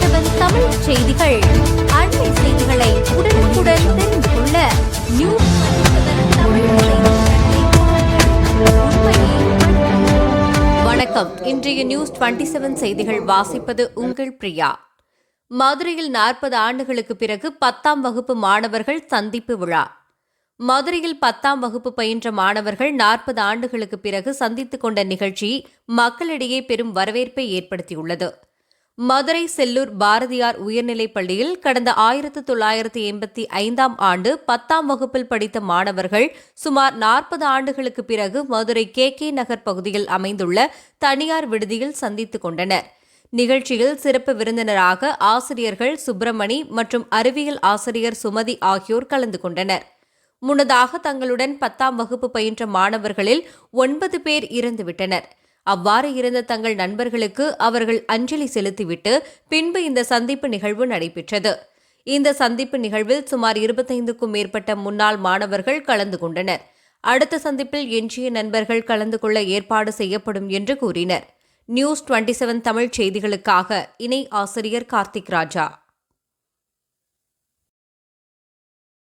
சிவன் தமிழ் செய்திகள். அண்மை செய்திகளை உடனுக்குடன் தெரிந்து கொள்ள நியூஸ் வணக்கம். இன்றைய நியூஸ் டுவெண்ட்டி செவன் செய்திகள் வாசிப்பது உங்கள் பிரியா. மதுரையில் நாற்பது ஆண்டுகளுக்கு பிறகு பத்தாம் வகுப்பு மாணவர்கள் சந்திப்பு விழா. மதுரையில் பத்தாம் வகுப்பு பயின்ற மாணவர்கள் நாற்பது ஆண்டுகளுக்கு பிறகு சந்தித்துக் கொண்ட நிகழ்ச்சி மக்களிடையே பெரும் வரவேற்பை ஏற்படுத்தியுள்ளது. மதுரை செல்லூர் பாரதியார் உயர்நிலைப் பள்ளியில் கடந்த ஆயிரத்து தொள்ளாயிரத்து எண்பத்தி ஐந்தாம் ஆண்டு பத்தாம் வகுப்பில் படித்த மாணவர்கள் சுமார் நாற்பது ஆண்டுகளுக்கு பிறகு மதுரை கே கே நகர் பகுதியில் அமைந்துள்ள தனியார் விடுதியில் சந்தித்துக் கொண்டனர். நிகழ்ச்சியில் சிறப்பு விருந்தினராக ஆசிரியர்கள் சுப்பிரமணி மற்றும் அறிவியல் ஆசிரியர் சுமதி ஆகியோர் கலந்து கொண்டனர். முன்னதாக தங்களுடன் பத்தாம் வகுப்பு பயின்ற மாணவர்களில் ஒன்பது பேர் இறந்துவிட்டனர். அவ்வாறு இருந்த தங்கள் நண்பர்களுக்கு அவர்கள் அஞ்சலி செலுத்திவிட்டு பின்பு இந்த சந்திப்பு நிகழ்வு நடைபெற்றது. இந்த சந்திப்பு நிகழ்வில் சுமார் இருபத்தைந்துக்கும் மேற்பட்ட முன்னாள் மாணவர்கள் கலந்து கொண்டனர். அடுத்த சந்திப்பில் எஞ்சிய நண்பர்கள் கலந்து கொள்ள ஏற்பாடு செய்யப்படும் என்று கூறினர். நியூஸ் டுவெண்ட்டி செவன் தமிழ் செய்திகளுக்காக இணை ஆசிரியர் கார்த்திக் ராஜா.